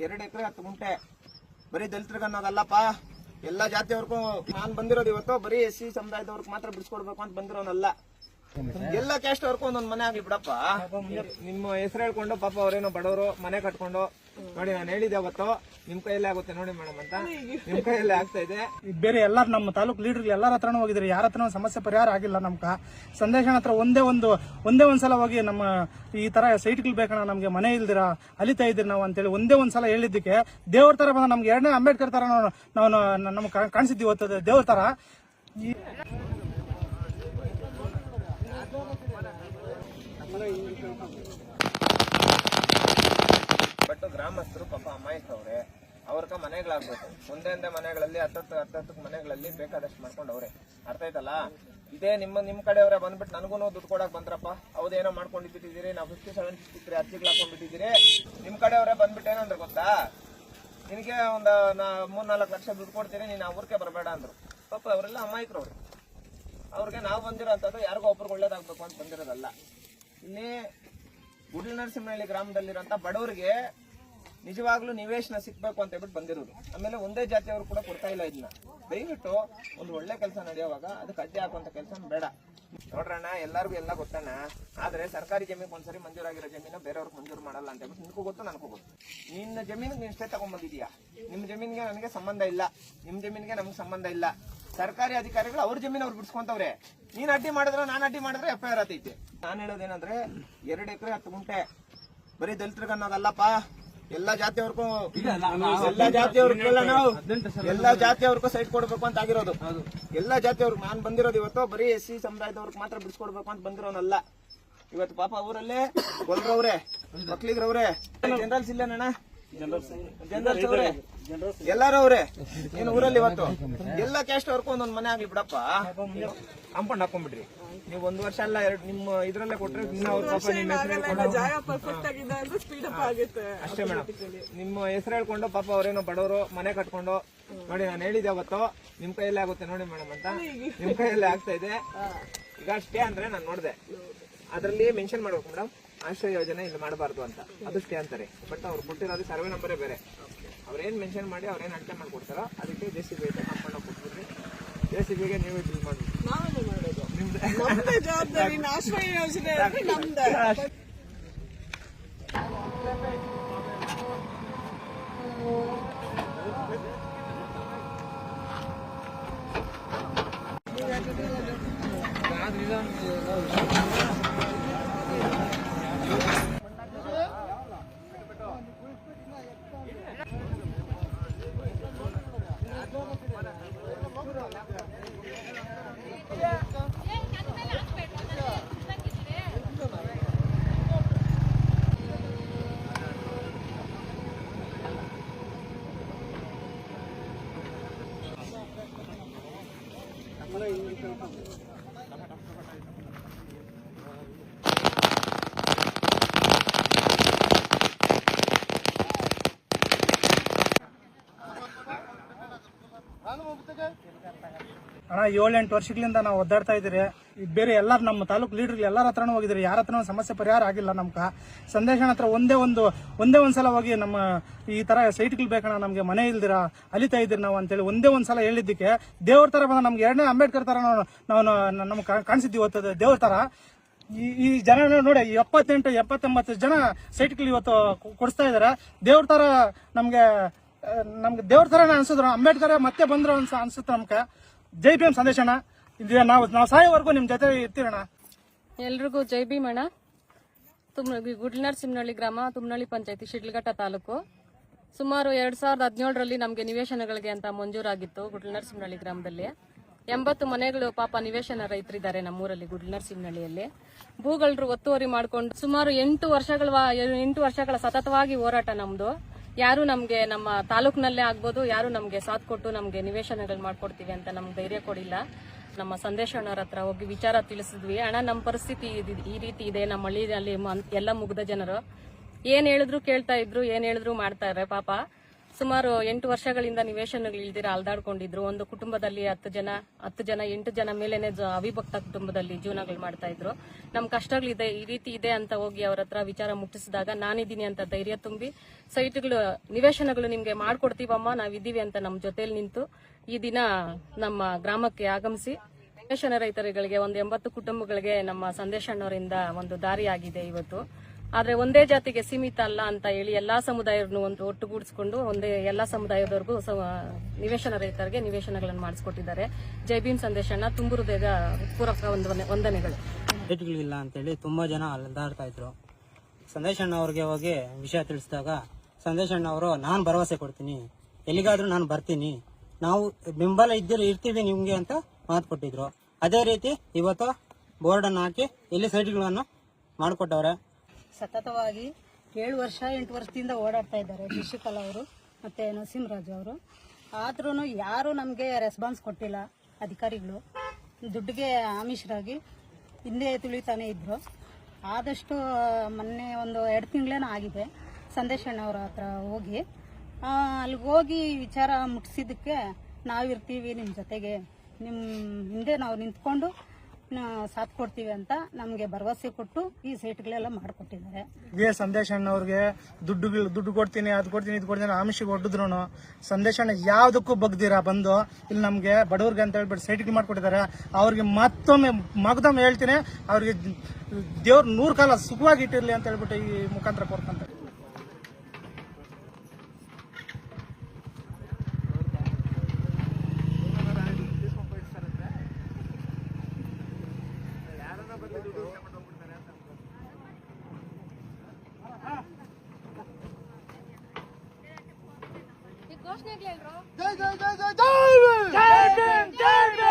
ಎರಡು ಎಕರೆ ಹತ್ತು ಗುಂಟೆ. ಬರೀ ಅನ್ನೋದಲ್ಲಪ್ಪ. ಎಲ್ಲಾ ಜಾತಿಯವ್ರಿಗೂ ನಾನು ಬಂದಿರೋದು ಇವತ್ತು, ಬರೀ ಎಸ್ ಸಿ ಸಮುದಾಯದವ್ರಿಗೆ ಮಾತ್ರ ಬಿಡಿಸ್ಕೊಡ್ಬೇಕು ಅಂತ ಬಂದಿರೋನಲ್ಲ. ಎಲ್ಲ ಕ್ಯಾಸ್ಟ್ ಅವ್ರಿಗೂ ಒಂದೊಂದ್ ಮನೆ ಆಗ್ಲಿ ಬಿಡಪ್ಪ. ನಿಮ್ಮ ಹೆಸರು ಹೇಳ್ಕೊಂಡು ಪಾಪ ಅವ್ರೇನೋ ಬಡವರು ಮನೆ ಕಟ್ಕೊಂಡು. ನೋಡಿ ನಾನು ಹೇಳಿದೆ ಅವತ್ತು ನಿಮ್ ಕೈಯಲ್ಲೇ ಆಗುತ್ತೆ ನೋಡಿ ಮೇಡಮ್ ಅಂತ. ನಿಮ್ ಕೈಯಲ್ಲೇ ಆಗ್ತಾ ಇದೆ. ಬೇರೆ ಎಲ್ಲಾರು ನಮ್ಮ ತಾಲೂಕು ಲೀಡರ್ ಎಲ್ಲರ ಹತ್ರನೂ ಹೋಗಿದ್ರಿ ಯಾರ ಹತ್ರನೂ ಸಮಸ್ಯೆ ಪರಿಹಾರ ಆಗಿಲ್ಲ ನಮ್ಕ. ಸಂದೇಶನ ಹತ್ರ ಒಂದೇ ಒಂದು ಒಂದೇ ಒಂದ್ಸಲ ಹೋಗಿ ನಮ್ಮ ಈ ತರ ಸೈಟ್ಗಳು ಬೇಕಣ್ಣ ನಮ್ಗೆ ಮನೆ ಇಲ್ದಿರ ಅಲಿತಾ ಇದ್ದೀರಿ ನಾವು ಅಂತೇಳಿ ಒಂದೇ ಒಂದ್ಸಲ ಹೇಳಿದ್ದಕ್ಕೆ ದೇವ್ರ ತರ ಬಂದ ನಮ್ಗೆ ಎರಡನೇ ಅಂಬೇಡ್ಕರ್ ತರ ನಾವು ನಾವು ನಮ್ಗೆ ಕಾಣಿಸಿದ್ವಿ ಇವತ್ತು ದೇವ್ರ ತರ. ಬಟ್ ಗ್ರಾಮಸ್ಥರು ಪಾಪ ಅಮಾಯಕವ್ರೆ. ಅವ್ರಕ ಮನೆಗಳಾಗ್ಬೇಕು. ಒಂದೇ ಒಂದೇ ಮನೆಗಳಲ್ಲಿ, ಹತ್ತತ್ತು ಹತ್ತತ್ತು ಮನೆಗಳಲ್ಲಿ ಬೇಕಾದಷ್ಟು ಮಾಡ್ಕೊಂಡವ್ರೆ ಅರ್ಥ ಆಯ್ತಲ್ಲ? ಇದೇ ನಿಮ್ಮ ನಿಮ್ ಕಡೆಯವರೇ ಬಂದ್ಬಿಟ್ಟು ನನಗೂ ದುಡ್ಡು ಕೊಡಕ್ ಬಂದ್ರಪ್ಪ. ಅವ್ದೇನೋ ಮಾಡ್ಕೊಂಡಿದ್ದೀರಿ ನಾವು ಫಿಫ್ಟಿ ಸೆವೆನ್ ಫಿಫ್ಟಿ ತ್ರೀ ಅರ್ಜಿಗಳು ಹಾಕೊಂಡ್ಬಿಟ್ಟಿದ್ದೀರಿ ನಿಮ್ ಕಡೆಯವರೇ ಬಂದ್ಬಿಟ್ಟು ಏನಂದ್ರೆ ಗೊತ್ತಾ? ನಿನಗೆ ಒಂದು, ನಾ ಮೂರು ನಾಲ್ಕು ಲಕ್ಷ ದುಡ್ಡು ಕೊಡ್ತೀನಿ, ನೀನು ಆ ಊರಿಗೆ ಬರಬೇಡ ಅಂದರು. ಪಾಪ ಅವರೆಲ್ಲ ಅಮಾಯಕರು ಅವ್ರು ಅವ್ರಿಗೆ ನಾವು ಬಂದಿರೋ ಅಂಥದ್ದು ಯಾರಿಗೂ ಒಬ್ರಿಗೆ ಒಳ್ಳೇದಾಗಬೇಕು ಅಂತ ಬಂದಿರೋದಲ್ಲ. ಇಲ್ಲಿ ಗುಡ್ಲ ನರಸಿಂಹನಹಳ್ಳಿ ಗ್ರಾಮದಲ್ಲಿರೋಂಥ ಬಡವರಿಗೆ ನಿಜವಾಗ್ಲೂ ನಿವೇಶನ ಸಿಕ್ಬೇಕು ಅಂತ ಹೇಳ್ಬಿಟ್ಟು ಬಂದಿರೋದು. ಆಮೇಲೆ ಒಂದೇ ಜಾತಿಯವರು ಕೂಡ ಕೊಡ್ತಾ ಇಲ್ಲ ಇದನ್ನ ದಯವಿಟ್ಟು ಒಂದು ಒಳ್ಳೆ ಕೆಲಸ ನಡೆಯುವಾಗ ಅದಕ್ಕೆ ಅಡ್ಡಿ ಹಾಕುವಂತ ಕೆಲಸ ಬೇಡ. ನೋಡ್ರಣ್ಣ, ಎಲ್ಲರಿಗೂ ಎಲ್ಲ ಗೊತ್ತಣ್ಣ. ಆದ್ರೆ ಸರ್ಕಾರಿ ಜಮೀನಿಗೆ ಒಂದ್ಸರಿ ಮಂಜೂರಾಗಿರೋ ಜಮೀನು ಬೇರೆಯವ್ರಿಗೆ ಮಂಜೂರು ಮಾಡಲ್ಲ ಅಂತ ಹೇಳ್ಬಿಟ್ಟು ನಿನಗೂ ಗೊತ್ತು, ನನಗೂ ಗೊತ್ತು. ನಿನ್ನ ಜಮೀನಿಗೆ ನೀನು ಇಷ್ಟೇ ತಗೊಂಡ್ಬಂದಿದ್ಯಾ? ನಿಮ್ಮ ಜಮೀನಿಗೆ ನನಗೆ ಸಂಬಂಧ ಇಲ್ಲ. ನಿಮ್ಮ ಜಮೀನಿಗೆ ನಮ್ಗೆ ಸಂಬಂಧ ಇಲ್ಲ. ಸರ್ಕಾರಿ ಅಧಿಕಾರಿಗಳು ಅವ್ರ ಜಮೀನು ಅವ್ರು ಬಿಡಿಸ್ಕೊಂತವ್ರೆ. ನೀನ್ ಅಡ್ಡಿ ಮಾಡಿದ್ರೆ ನಾನು ಅಡ್ಡಿ ಮಾಡಿದ್ರೆ ಎಫ್ ಐ ಆರ್ ಆತೈತೆ ನಾನು ಹೇಳೋದೇನಂದ್ರೆ, ಎರಡು ಎಕರೆ ಹತ್ತು ಗುಂಟೆ. ಬರೀ ದಲಿತರಿಗೆ ಅನ್ನೋದಲ್ಲಪ್ಪ ಎಲ್ಲಾ ಜಾತಿಯವ್ರಿಗೂ ಎಲ್ಲಾ ನಾವು. ಎಲ್ಲಾ ಜಾತಿಯವ್ರಿಗೂ ಸೈಟ್ ಕೊಡ್ಬೇಕು ಅಂತ ಆಗಿರೋದು. ಎಲ್ಲಾ ಜಾತಿಯವ್ರಿಗೆ ನಾನ್ ಬಂದಿರೋದು ಇವತ್ತು ಬರೀ ಎಸ್ ಸಿ ಸಮುದಾಯದವ್ರಿಗೆ ಮಾತ್ರ ಬಿಡಿಸ್ಕೊಡ್ಬೇಕು ಅಂತ ಬಂದಿರೋನಲ್ಲ. ಇವತ್ತು ಪಾಪ ಊರಲ್ಲೇ ಗೊಲ್ರವ್ರೆ ಮಕ್ಳಿಗ್ರವ್ರೆ ಜನರಲ್ಸ್ ಇಲ್ಲೇನಣ್ಣ? ಎಲ್ಲಾರು ಅವ್ರೆ. ಏನು ಊರಲ್ಲಿ ಇವತ್ತು? ಎಲ್ಲ ಕ್ಯಾಸ್ಟ್ ಅವ್ರಕ್ಕೂ ಒಂದೊಂದ್ ಮನೆ ಆಗ್ಲಿ ಬಿಡಪ್ಪ. ಕಾಂಪೌಂಡ್ ಹಾಕೊಂಡ್ಬಿಡ್ರಿ. ನೀವು ಒಂದ್ ವರ್ಷ ಅಲ್ಲ ಎರಡು ನಿಮ್ಮ ಇದ್ರಲ್ಲೇ ಕೊಟ್ರೆ ಅಷ್ಟೇ ಮೇಡಮ್ ನಿಮ್ಮ ಹೆಸರು ಹೇಳ್ಕೊಂಡು ಪಾಪ ಅವ್ರೇನೋ ಬಡವರು ಮನೆ ಕಟ್ಕೊಂಡು. ನೋಡಿ ನಾನು ಹೇಳಿದ್ದೆ ಅವತ್ತು ನಿಮ್ ಕೈಯಲ್ಲೇ ಆಗುತ್ತೆ ನೋಡಿ ಮೇಡಮ್ ಅಂತ. ನಿಮ್ ಕೈಯಲ್ಲೇ ಆಗ್ತಾ ಇದೆ. ಈಗ ಅಷ್ಟೇ ಅಂದ್ರೆ ನಾನು ನೋಡಿದೆ. ಅದರಲ್ಲಿ ಮೆನ್ಷನ್ ಮಾಡ್ಬೇಕು ಮೇಡಮ್ ಆಶ್ರಯ ಯೋಜನೆ ಇಲ್ಲಿ ಮಾಡಬಾರ್ದು ಅಂತ. ಅದಷ್ಟೇ ಅಂತಾರೆ ಬಟ್ ಅವ್ರು ಕೊಟ್ಟಿರೋದು ಸರ್ವೆ ನಂಬರೇ ಬೇರೆ. ಅವ್ರೇನು ಮೆನ್ಷನ್ ಮಾಡಿ ಅವ್ರೇನು ಅಳತೆ ಮಾಡ್ಕೊಡ್ತಾರೋ ಅದಕ್ಕೆ ಜೆ ಸಿ ಬಿ ಐತೆ ಕಂಪೌಂಡ್ ಜೆ ಸಿ ಬಿಗೆ ನೀವೇ ಬಿಲ್ ಮಾಡಿ. ನಾವೇನು ಮಾಡೋದು? ನಮ್ದೇ. ಜವಾಬ್ದಾರಿ ಆಶ್ರಯ ಯೋಜನೆ ಅಂದ್ರೆ ನಮ್ದೇ ಅಣ್ಣ, ಏಳೆಂಟು ವರ್ಷಗಳಿಂದ ನಾವು ಒದ್ದಾಡ್ತಾ ಇದ್ದೀರಿ. ಬೇರೆ ಎಲ್ಲರೂ ನಮ್ಮ ತಾಲೂಕು ಲೀಡರ್ ಎಲ್ಲರ ಹತ್ರನೂ ಹೋಗಿದ್ರಿ ಯಾರ ಹತ್ರನೂ ಸಮಸ್ಯೆ ಪರಿಹಾರ ಆಗಿಲ್ಲ ನಮ್ಕ. ಸಂದೇಶನ ಹತ್ರ ಒಂದೇ ಒಂದು, ಒಂದೇ ಒಂದ್ಸಲ ಹೋಗಿ ನಮ್ಮ ಈ ತರ ಸೈಟ್ಗಳು ಬೇಕಣ್ಣ, ನಮ್ಗೆ ಮನೆ ಇಲ್ದಿರ, ಅಲಿತಾ ಇದ್ದೀರಿ ನಾವು ಅಂತೇಳಿ ಒಂದೇ ಒಂದ್ಸಲ ಹೇಳಿದ್ದಕ್ಕೆ ದೇವ್ರ ತರ ಬಂದ ನಮ್ಗೆ ಎರಡನೇ ಅಂಬೇಡ್ಕರ್ ತರ ನಾವು ನಾವು ನಮ್ಗೆ ಕಾಣಿಸಿದ್ವಿ ಇವತ್ತು ದೇವ್ರ ತರ. ಈ ಈ ಜನ ನೋಡಿ, ಎಪ್ಪತ್ತೆಂಟು, ಎಪ್ಪತ್ತೊಂಬತ್ತು ಜನ ಸೈಟ್ಗಳು ಇವತ್ತು ಕೊಡಿಸ್ತಾ ಇದಾರೆ. ದೇವ್ರ ತರ ನಮ್ಗೆ ನಮ್ಗೆ ದೇವ್ರ ಥರನೇ ಅನ್ಸಿದ್ರು. ಅಂಬೇಡ್ಕರ್ ಮತ್ತೆ ಬಂದ್ರು ಅನ್ಸ ಅನ್ಸುತ್ತೆ ನಮ್ಗೆ. ಜೈ ಭೀಮ್ ಸಂದೇಶನ ಇದು ನಾವು ನಾವು ಸಾಯೋವರೆಗೂ ನಿಮ್ಮ ಜೊತೆ ಇರ್ತೀರಣ ಎಲ್ರಿಗೂ ಜೈ ಭೀಮಣ್ಣ ತುಮ್ ಸಿಮ್ನಳ್ಳಿ ಗ್ರಾಮ, ತುಮ್ನಳ್ಳಿ ಪಂಚಾಯತಿ, ಶಿಡ್ಲಘಟ್ಟ ತಾಲೂಕು. ಸುಮಾರು ಎರಡ್ ಸಾವಿರದ ಹದಿನೇಳರಲ್ಲಿ ನಮಗೆ ನಿವೇಶನಗಳಿಗೆ ಅಂತ ಮಂಜೂರಾಗಿತ್ತು ಗುಡ್ಲನರಸಿಂಹನಹಳ್ಳಿ ಗ್ರಾಮದಲ್ಲಿ. ಎಂಬತ್ತು ಮನೆಗಳು ಪಾಪ ನಿವೇಶನ ರೈತರಿದ್ದಾರೆ ನಮ್ಮೂರಲ್ಲಿ ಗುಡ್ಲನರಸಿಂಹನಹಳ್ಳಿಯಲ್ಲಿ ಭೂಗಳರು ಒತ್ತುವರಿ ಮಾಡಿಕೊಂಡು ಸುಮಾರು ಎಂಟು ವರ್ಷಗಳ ಎಂಟು ವರ್ಷಗಳ ಸತತವಾಗಿ ಹೋರಾಟ ನಮ್ದು. ಯಾರು ನಮಗೆ ನಮ್ಮ ತಾಲೂಕಿನಲ್ಲೇ ಆಗ್ಬೋದು, ಯಾರು ನಮಗೆ ಸಾಥ್ ಕೊಟ್ಟು ನಮಗೆ ನಿವೇಶನಗಳು ಮಾಡ್ಕೊಡ್ತೀವಿ ಅಂತ ನಮ್ಗೆ ಧೈರ್ಯ ಕೊಡಿಲ್ಲ. ನಮ್ಮ ಸಂದೇಶ ಅಣ್ಣವ್ರ ಹತ್ರ ಹೋಗಿ ವಿಚಾರ ತಿಳಿಸಿದ್ವಿ. ಅಣ್ಣ ನಮ್ಮ ಪರಿಸ್ಥಿತಿ ಈ ರೀತಿ ಇದೆ, ನಮ್ಮ ಹಳ್ಳಿಯಲ್ಲಿ ಎಲ್ಲ ಮುಗ್ದ ಜನರು. ಏನ್ ಹೇಳಿದ್ರು ಕೇಳ್ತಾ ಇದ್ರು, ಏನ್ ಹೇಳಿದ್ರು ಮಾಡ್ತಾರೆ ಪಾಪ. ಸುಮಾರು ಎಂಟು ವರ್ಷಗಳಿಂದ ನಿವೇಶನಗಳು ಇಲ್ದಿರ ಅಲ್ದಾಡ್ಕೊಂಡಿದ್ರು. ಒಂದು ಕುಟುಂಬದಲ್ಲಿ ಹತ್ತು ಜನ ಹತ್ತು ಜನ, ಎಂಟು ಜನ ಮೇಲೇನೆ ಅವಿಭಕ್ತ ಕುಟುಂಬದಲ್ಲಿ ಜೀವನಗಳು ಮಾಡ್ತಾ ಇದ್ರು. ನಮ್ ಕಷ್ಟಗಳಿದೆ, ಈ ರೀತಿ ಇದೆ ಅಂತ ಹೋಗಿ ಅವ್ರ ಹತ್ರ ವಿಚಾರ ಮುಟ್ಟಿಸಿದಾಗ ನಾನಿದ್ದೀನಿ ಅಂತ ಧೈರ್ಯ ತುಂಬಿ ಸೈಟ್ಗಳು, ನಿವೇಶನಗಳು ನಿಮ್ಗೆ ಮಾಡ್ಕೊಡ್ತೀವಮ್ಮ, ನಾವಿದ್ದೀವಿ ಅಂತ ನಮ್ಮ ಜೊತೆಲಿ ನಿಂತು ಈ ದಿನ ನಮ್ಮ ಗ್ರಾಮಕ್ಕೆ ಆಗಮಿಸಿ ನಿವೇಶನ ರೈತರುಗಳಿಗೆ ಒಂದು ಎಂಬತ್ತು ಕುಟುಂಬಗಳಿಗೆ ನಮ್ಮ ಸಂದೇಶ ಅಣ್ಣವರಿಂದ ಒಂದು ದಾರಿಯಾಗಿದೆ ಇವತ್ತು. ಆದ್ರೆ ಒಂದೇ ಜಾತಿಗೆ ಸೀಮಿತ ಅಲ್ಲ ಅಂತ ಹೇಳಿ ಎಲ್ಲಾ ಸಮುದಾಯವನ್ನು ಒಂದು ಒಟ್ಟುಗೂಡಿಸಿಕೊಂಡು ಒಂದೇ ಎಲ್ಲಾ ಸಮುದಾಯದವರೆಗೂ ನಿವೇಶನ ರೈತರಿಗೆ ನಿವೇಶನಗಳನ್ನು ಮಾಡಿಸ್ಕೊಟ್ಟಿದ್ದಾರೆ. ಜೈ ಭೀಮ್ ಸಂದೇಶ ಅಣ್ಣ, ತುಂಬು ಹೃದಯದ ಪೂರಕ ವಂದನೆ- ವಂದನೆಗಳು. ಲೈಟ್ಗಳಿಲ್ಲ ಅಂತೇಳಿ ತುಂಬಾ ಜನ ಅಲೆದಾಡ್ತಾ ಇದ್ರು. ಸಂದೇಶ ಅಣ್ಣ ಅವ್ರಿಗೆ ಹೋಗಿ ವಿಷಯ ತಿಳಿಸಿದಾಗ, ಸಂದೇಶ್ ಅಣ್ಣ ಅವರು, ನಾನು ಭರವಸೆ ಕೊಡ್ತೀನಿ. ಎಲ್ಲಿಗಾದ್ರೂ ನಾನು ಬರ್ತೀನಿ. ನಾವು ಬೆಂಬಲ ಇದ್ದರೆ ಇರ್ತೀವಿ ನಿಮ್ಗೆ ಅಂತ ಮಾತು ಕೊಟ್ಟಿದ್ರು. ಅದೇ ರೀತಿ ಇವತ್ತು ಬೋರ್ಡನ್ನು ಹಾಕಿ ಎಲ್ಲಿ ಸೈಟ್ಗಳನ್ನು ಮಾಡಿಕೊಟ್ಟವ್ರೆ. ಸತತವಾಗಿ ಏಳು ವರ್ಷ, ಎಂಟು ವರ್ಷದಿಂದ ಓಡಾಡ್ತಾ ಇದ್ದಾರೆ ಶಶಿಕಲಾ ಅವರು ಮತ್ತು ನರಸಿಂಹರಾಜು ಅವರು. ಆದ್ರೂ ಯಾರೂ ನಮಗೆ ರೆಸ್ಪಾನ್ಸ್ ಕೊಟ್ಟಿಲ್ಲ ಅಧಿಕಾರಿಗಳು. ದುಡ್ಡಿಗೆ ಆಮಿಷರಾಗಿ ಹಿಂದೆ ತುಳಿತಾನೆ ಇದ್ದರು ಆದಷ್ಟು ಮೊನ್ನೆ ಒಂದು ಎರಡು ತಿಂಗಳೇನೋ ಆಗಿದೆ. ಸಂದೇಶ್ ಅಣ್ಣವ್ರ ಹತ್ರ ಹೋಗಿ ಅಲ್ಲಿಗೆ ಹೋಗಿ ವಿಚಾರ ಮುಟ್ಟಿಸಿದ್ದಕ್ಕೆ ನಾವಿರ್ತೀವಿ ನಿಮ್ಮ ಜೊತೆಗೆ. ನಿಮ್ಮ ಹಿಂದೆ ನಾವು ನಿಂತ್ಕೊಂಡು ಆ, ಸಾಥ್ ಕೊಡ್ತೀವಿ ಅಂತ ನಮಗೆ ಭರವಸೆ ಕೊಟ್ಟು ಈ ಸೈಟ್ಗಳೆಲ್ಲ ಮಾಡಿಕೊಟ್ಟಿದ್ದಾರೆ. ಇದೇ ಸಂದೇಶ ಸಂದೇಶಣ್ಣ ದುಡ್ಡುಗಳು ದುಡ್ಡು ಕೊಡ್ತೀನಿ ಅದು ಕೊಡ್ತೀನಿ ಇದು ಕೊಡ್ತೀನಿ ಆಮಿಷಿಗೆ ಹೊಡೆದ್ರು ಸಂದೇಶ ಯಾವುದಕ್ಕೂ ಬಗ್ದಿರ ಬಂದು ಇಲ್ಲಿ ನಮಗೆ ಬಡವ್ರಿಗೆ ಅಂತ ಹೇಳ್ಬಿಟ್ಟು ಸೈಟ್ಗೆ ಮಾಡ್ಕೊಟ್ಟಿದ್ದಾರೆ. ಅವ್ರಿಗೆ ಮತ್ತೊಮ್ಮೆ ಮಗದೊಮ್ಮೆ ಹೇಳ್ತೀನಿ ಅವ್ರಿಗೆ ದೇವ್ರ ನೂರು ಕಾಲ ಸುಖವಾಗಿ ಇಟ್ಟಿರ್ಲಿ ಅಂತ ಹೇಳ್ಬಿಟ್ಟು ಈ ಮುಖಾಂತರ Roșneglegro! Dai, dai, dai, dai, dai! Dai, dai, dai!